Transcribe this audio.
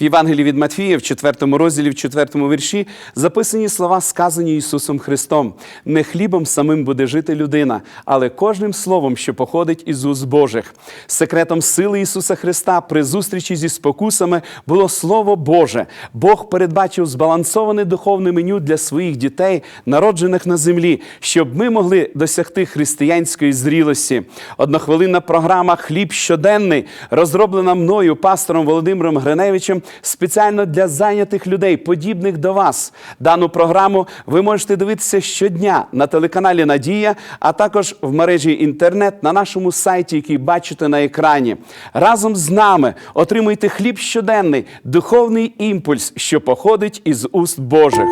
Євангелії від Матфія в 4 розділі, в 4 вірші записані слова, сказані Ісусом Христом. Не хлібом самим буде жити людина, але кожним словом, що походить із уст Божих. Секретом сили Ісуса Христа при зустрічі зі спокусами було Слово Боже. Бог передбачив збалансоване духовне меню для своїх дітей, народжених на землі, щоб ми могли досягти християнської зрілості. Однохвилинна програма Хліб щоденний розроблена мною, пастором Володимиром Гриневичем, спеціально для зайнятих людей, подібних до вас. Дану програму ви можете дивитися щодня на телеканалі Надія, а також в мережі інтернет на нашому сайті, який бачите на екрані. Разом з нами отримуйте хліб щоденний, духовний імпульс, що походить із уст Божих.